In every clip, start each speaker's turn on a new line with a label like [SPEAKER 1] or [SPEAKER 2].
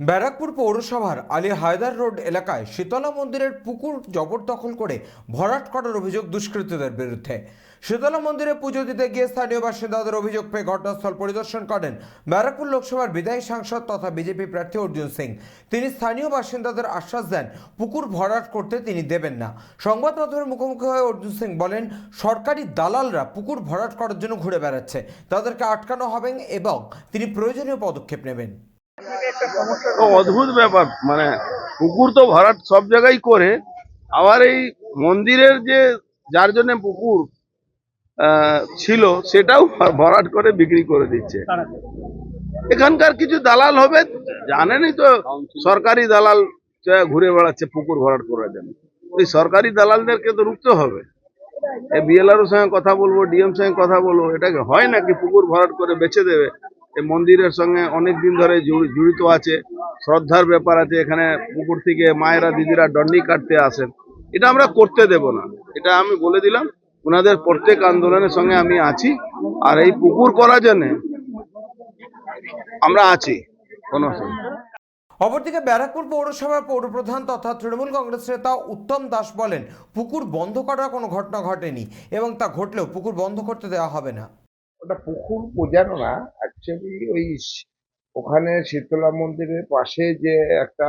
[SPEAKER 1] ব্যারাকপুর পৌরসভার আলী হায়দার রোড এলাকায় শীতলা মন্দিরের পুকুর জবরদখল করে ভরাট করার অভিযোগ দুষ্কৃতীদের বিরুদ্ধে। শীতলা মন্দিরে পুজো দিতে গিয়ে স্থানীয় বাসিন্দাদের অভিযোগ পেয়ে ঘটনাস্থল পরিদর্শন করেন ব্যারাকপুর লোকসভার বিদায়ী সাংসদ তথা বিজেপি প্রার্থী অর্জুন সিং। তিনি স্থানীয় বাসিন্দাদের আশ্বাস দেন, পুকুর ভরাট করতে তিনি দেবেন না। সংবাদ মাধ্যমের মুখোমুখি হয়ে অর্জুন সিং বলেন, সরকারি দালালরা পুকুর ভরাট করার জন্য ঘুরে বেড়াচ্ছে, তাদেরকে আটকানো হবে এবং তিনি প্রয়োজনীয় পদক্ষেপ নেবেন।
[SPEAKER 2] অদ্ভুত ব্যাপার মানে পুকুর তো ভরাট সব জায়গায় করে, আবার এই মন্দিরের যে, যার জন্য পুকুর ছিল, সেটাও ভরাট করে বিক্রি করে দিচ্ছে। এখানকার কিছু দালাল হবে, জানেনই তো, সরকারি দালাল ঘুরে বেড়াচ্ছে পুকুর ভরাট করার জন্য। ওই সরকারি দালালদেরকে তো রুখতে হবে। এই বিএলআর সঙ্গে কথা বলব ডিএম সঙ্গে কথা বলব এটাকে হয় নাকি পুকুর ভরাট করে বেছে দেবে? এই মন্দিরের সঙ্গে অনেক দিন ধরে জড়িত আছে। শ্রদ্ধার ব্যাপার আছে, এখানে পুকুর থেকে মায়েরা, দিদিরা দণ্ডি কাটতে আসেন। এটা আমরা করতে দেব না। এটা আমি বলে দিলাম, ওনাদের প্রত্যেক আন্দোলনের সঙ্গে আমি আছি। আর এই পুকুর করার জন্য আমরা আছি। কোনো।
[SPEAKER 1] অপরদিকে ব্যারাকপুর পৌরসভার পৌরপ্রধান তথা তৃণমূল কংগ্রেস নেতা উত্তম দাস বলেন, পুকুর বন্ধ করার কোনো ঘটনা ঘটেনি এবং তা ঘটলেও পুকুর বন্ধ করতে দেওয়া হবে না।
[SPEAKER 3] ওটা পুকুর বোঝানো না অ্যাকচুয়ালি ওই ওখানে শীতলা মন্দিরের পাশে যে একটা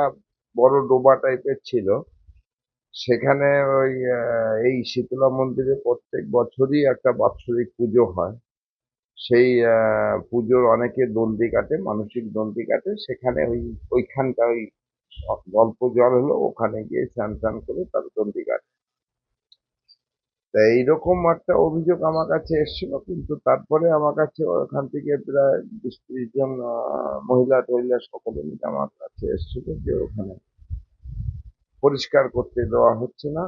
[SPEAKER 3] বড় ডোবা টাইপের ছিল, সেখানে ওই এই শীতলা মন্দিরে প্রত্যেক বছরই একটা বাৎসরিক পুজো হয়। সেই পুজোর অনেকে দন্ডি কাটে, মানসিক দন্ডি কাটে, সেখানে ওই ওইখানটা ওই গল্প জল হলো, ওখানে গিয়ে স্নান টান করে তার দন্ডি কাটে। তা এইরকম একটা অভিযোগ আমার কাছে এসেছিল, কিন্তু তারপরে আমার কাছে ওখান থেকে প্রায় বিশ ত্রিশ জন মহিলা টহিলা সকলে মিলে আমার কাছে এসেছিল যে ওখানে পরিষ্কার করতে দেওয়া হচ্ছে না।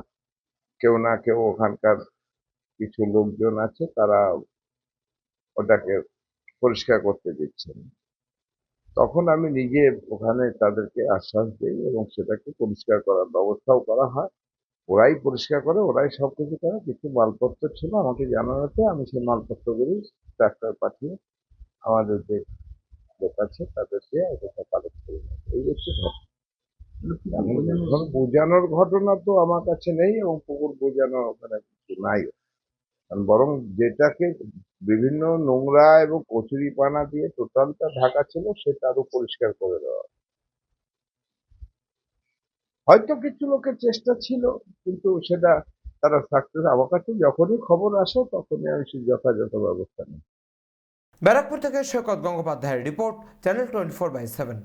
[SPEAKER 3] কেউ না কেউ ওখানকার কিছু লোকজন আছে, তারা ওটাকে পরিষ্কার করতে দিচ্ছেন তখন আমি নিজে ওখানে তাদেরকে আশ্বাস দিই এবং সেটাকে পরিষ্কার করার ব্যবস্থাও করা হয়। ওরাই পরিষ্কার করে, ওরাই সব কিছু করে, কিছু মালপত্র ছিল, আমাকে জানানোতে আমি সেই মালপত্রগুলি ট্রাক্টর পাঠিয়ে আমাদের যে লোক আছে তাদেরকে এটা কালেক্ট করে এই হচ্ছে বোঝানোর ঘটনা তো আমার কাছে নেই এবং পুকুর বোঝানো ওখানে কিছু নাই। বরং যেটাকে বিভিন্ন নোংরা এবং কচুরি পানা দিয়ে টোটালটা ঢাকা ছিল, সেটা আরও পরিষ্কার করে দেওয়া। হয়তো কিছু লোকের চেষ্টা ছিল, কিন্তু সেটা তারা সাকসেস আমার কাছে যখনই খবর আসে তখনই আমি সেই যথাযথ ব্যবস্থা নিই।
[SPEAKER 1] ব্যারাকপুর থেকে সৈকত গঙ্গোপাধ্যায়ের report, channel twenty four by seven.